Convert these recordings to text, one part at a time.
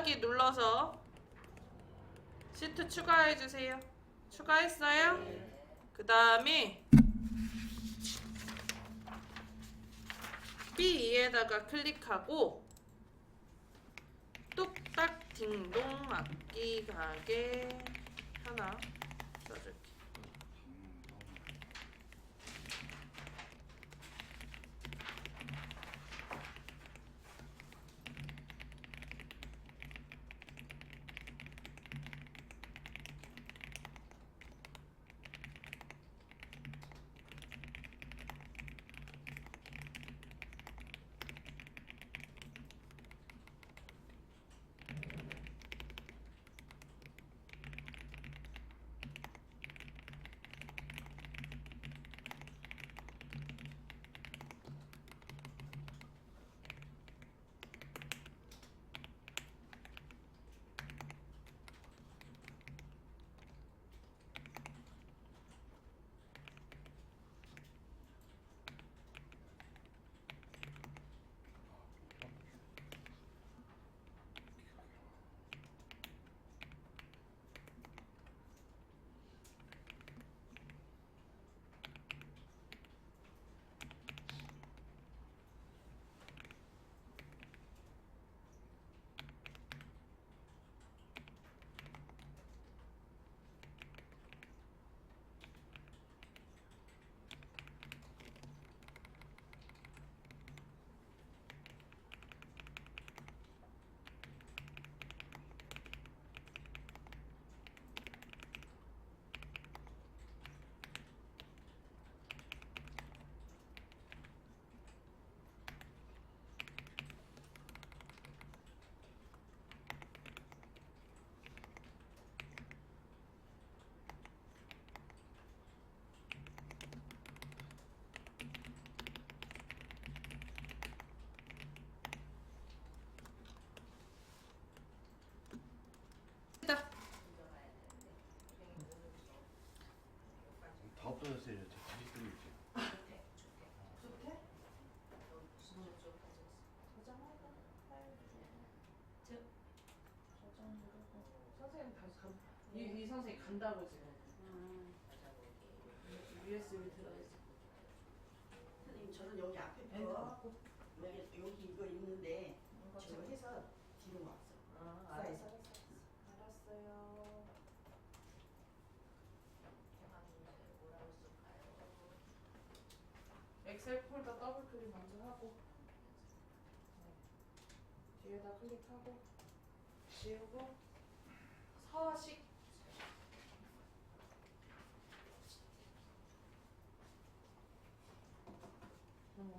더하기 눌러서 시트 추가해 주세요. 추가했어요? 그 다음에 B2에다가 클릭하고 뚝딱 딩동 막기 가게 하나 이, 이 선생님 간다고 지금. USB 들어있어. 선생님 저는 여기 앞에 엔터 거. 여기 여기 이거 있는데 지금. 해서 뒤로 왔어. 아. 알았어. 알았어요. 엑셀 폴더 더블 클릭 먼저 하고 네. 뒤에다 클릭하고 지우고 서식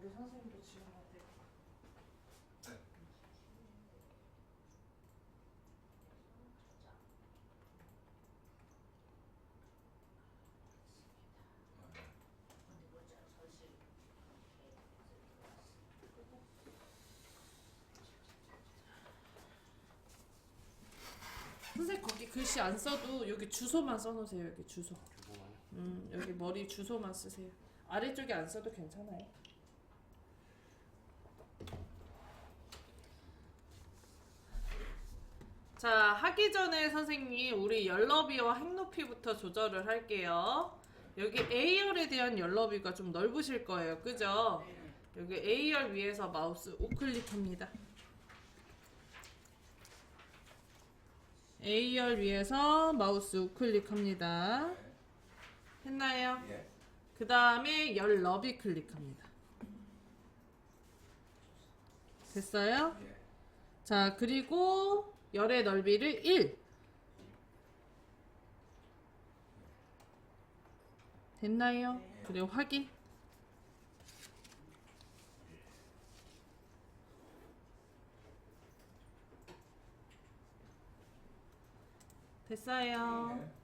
우리 선생님도 지우면 돼. 선생님 거기 글씨 안 써도 여기 주소만 써놓으세요 여기 주소. 음 여기 머리 주소만 쓰세요 아래쪽에 안 써도 괜찮아요 자 하기 전에 선생님 우리 열너비와 핵높이부터 조절을 할게요 여기 A열에 대한 열너비가 좀 넓으실 거예요 그죠? 여기 A열 위에서 마우스 우클릭합니다 A열 위에서 마우스 우클릭합니다 했나요? 예. 그 다음에 열 너비 클릭합니다. 됐어요? 예. 자, 그리고 열의 넓이를 1. 됐나요? 그리고 확인. 됐어요. 예.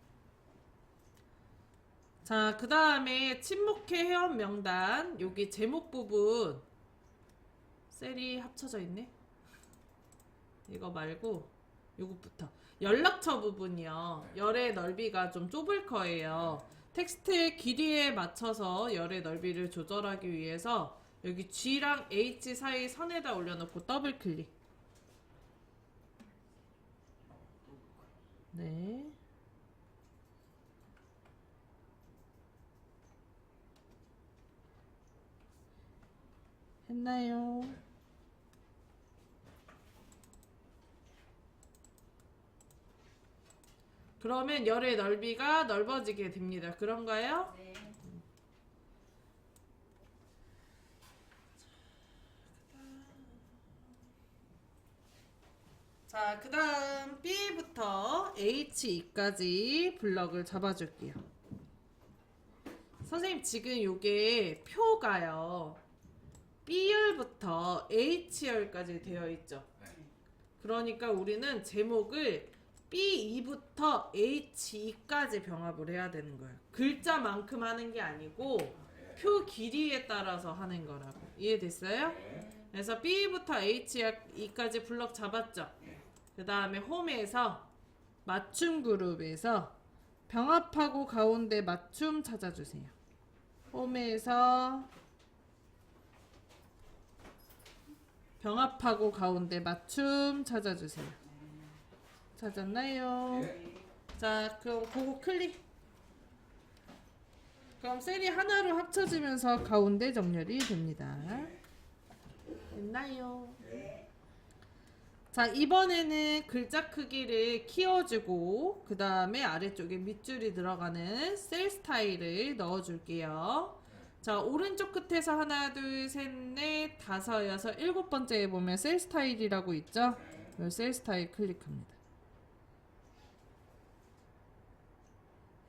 자, 그 다음에 침묵회 회원 명단 여기 제목 부분 셀이 합쳐져 있네. 이거 말고 요것부터 연락처 부분이요. 열의 넓이가 좀 좁을 거예요. 텍스트의 길이에 맞춰서 열의 넓이를 조절하기 위해서 여기 G랑 H 사이 선에다 올려놓고 더블 클릭. 네. 했나요? 그러면 열의 넓이가 넓어지게 됩니다. 그런가요? 네. 자, 그 다음 B부터 H까지 블럭을 잡아줄게요. 선생님, 지금 요게 표가요. B열부터 H열까지 되어 있죠. 네. 그러니까 우리는 제목을 B2부터 H2까지 병합을 해야 되는 거예요. 글자만큼 하는 게 아니고 표 길이에 따라서 하는 거라고. 이해됐어요? 네. 그래서 B부터 H2까지 블럭 잡았죠. 그 다음에 홈에서 맞춤 그룹에서 병합하고 가운데 맞춤 찾아주세요. 홈에서 병합하고 가운데 맞춤 찾아주세요. 찾았나요? 네. 자, 그럼 그거 클릭. 그럼 셀이 하나로 합쳐지면서 가운데 정렬이 됩니다. 됐나요? 자, 이번에는 글자 크기를 키워주고, 그 다음에 아래쪽에 밑줄이 들어가는 셀 스타일을 넣어줄게요. 자, 오른쪽 끝에서 하나, 둘, 셋, 넷, 다섯, 여섯, 일곱 번째에 보면 셀 스타일이라고 있죠? 이셀 스타일 클릭합니다.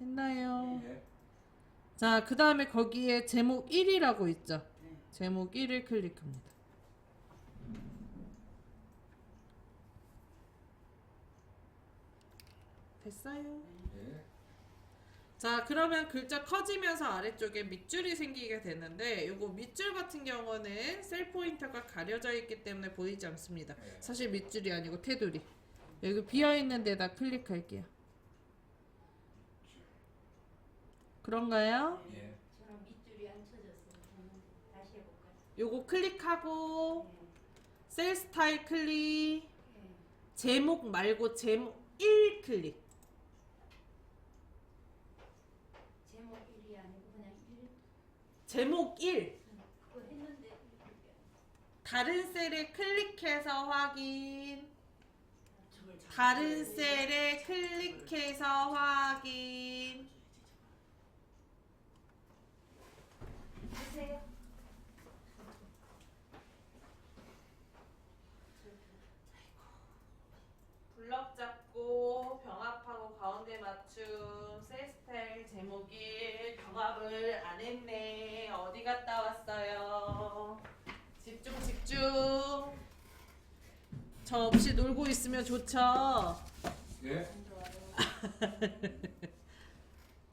했나요? 네. 자, 그 다음에 거기에 제목 1이라고 있죠? 제목 1을 클릭합니다. 됐어요. 네. 자, 그러면 글자 커지면서 아래쪽에 밑줄이 생기게 되는데, 요거 밑줄 같은 경우는 셀 포인터가 가려져 있기 때문에 보이지 않습니다. 네. 사실 밑줄이 아니고 테두리. 여기 비어 있는 데다 클릭할게요. 그런가요? 예. 저는 밑줄이 안 쳐졌어요. 저는 다시 해볼까요? 요거 클릭하고 네. 셀 스타일 클릭 네. 제목 말고 제목 1 클릭 제목 1이 아니고 그냥 1 제목 1 그거 했는데 이렇게 다른 셀에 클릭해서 확인 저걸 다른 셀에 클릭해서 확인 블럭 잡고 병합하고 가운데 맞춤 셀 스타일 제목 1 병합을 안 했네. 어디 갔다 왔어요? 집중 집중. 저 없이 놀고 있으면 좋죠? 예.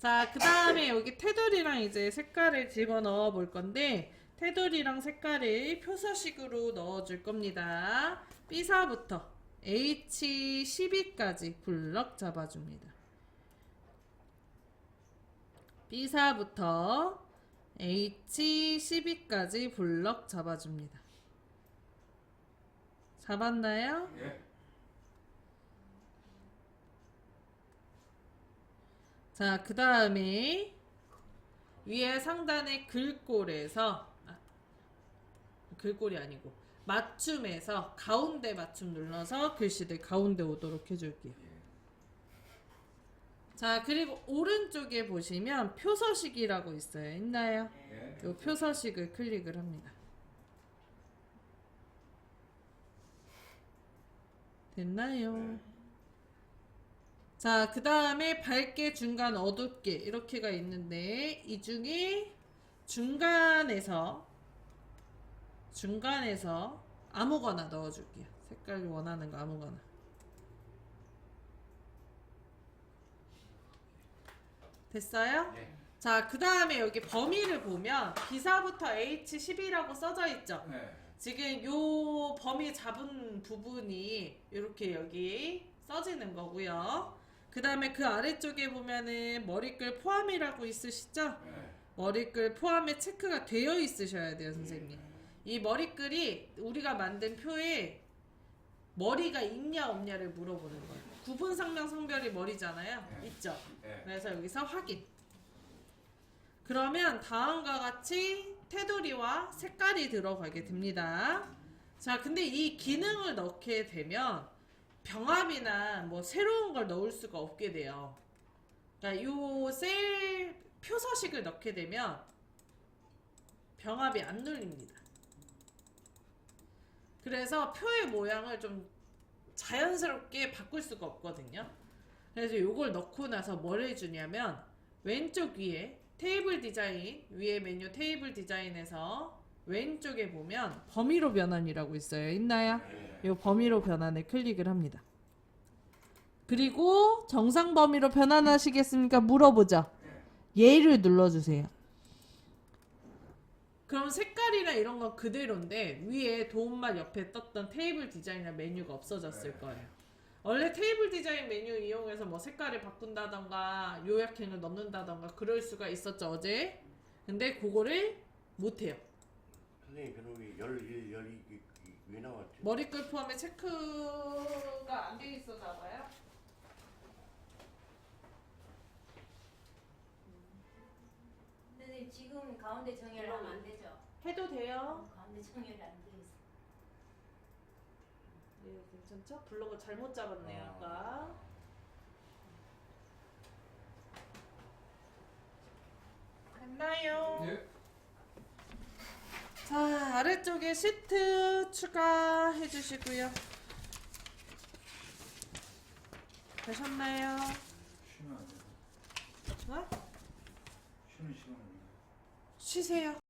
자, 그 다음에 여기 테두리랑 이제 색깔을 집어 넣어 볼 건데, 테두리랑 색깔을 표서식으로 넣어 줄 겁니다. B4부터 H12까지 블럭 잡아줍니다. B4부터 H12까지 블럭 잡아줍니다. 잡았나요? 예. 자, 그 다음에 위에 상단의 글꼴에서 아, 글꼴이 아니고 맞춤에서 가운데 맞춤 눌러서 글씨들 가운데 오도록 해줄게요. 자, 그리고 오른쪽에 보시면 표서식이라고 있어요. 있나요? 예. 이 표서식을 클릭을 합니다. 됐나요? 자, 그 다음에 밝게, 중간, 어둡게 이렇게가 있는데 이 중에 중간에서 중간에서 아무거나 넣어줄게요. 색깔 원하는 거 아무거나. 됐어요? 예. 자, 그 다음에 여기 범위를 보면 기사부터 H10이라고 써져 있죠. 네. 지금 요 범위 잡은 부분이 이렇게 여기 써지는 거고요. 그 다음에 그 아래쪽에 보면은 머리끌 포함이라고 있으시죠? 네. 머리끌 포함에 체크가 되어 있으셔야 돼요, 선생님. 이 머리끌이 우리가 만든 표에 머리가 있냐 없냐를 물어보는 거예요. 구분 상명 성별이 머리잖아요. 네. 있죠. 네. 그래서 여기서 확인. 그러면 다음과 같이 테두리와 색깔이 들어가게 됩니다. 자, 근데 이 기능을 넣게 되면 병합이나 뭐 새로운 걸 넣을 수가 없게 돼요. 그러니까 요셀 표서식을 넣게 되면 병합이 안 눌립니다. 그래서 표의 모양을 좀 자연스럽게 바꿀 수가 없거든요. 그래서 요걸 넣고 나서 뭘 해주냐면 왼쪽 위에 테이블 디자인 위에 메뉴 테이블 디자인에서 왼쪽에 보면 범위로 변환이라고 있어요. 있나요? 이 범위로 변환을 클릭을 합니다. 그리고 정상 범위로 변환하시겠습니까? 물어보죠. 예를 눌러주세요. 그럼 색깔이나 이런 건 그대로인데 위에 도움말 옆에 떴던 테이블 디자인이나 메뉴가 없어졌을 거예요. 원래 테이블 디자인 메뉴 이용해서 뭐 색깔을 바꾼다던가 요약행을 넣는다던가 그럴 수가 있었죠 어제. 근데 그거를 못해요. 선생님 그놈이 열일 열이 왜 나왔죠? 머리끝 포함에 체크가 안 돼 있었나 봐요. 근데 지금 가운데 정렬하면 안 되죠? 해도 돼요. 가운데 정렬이 안돼 있어. 네, 괜찮죠? 블럭을 잘못 잡았네요, 아까. 됐나요? 예. 자, 아래쪽에 시트 추가해 주시고요. 되셨나요? 쉬면 안 돼요. 어? 쉬는 시간은 쉬세요.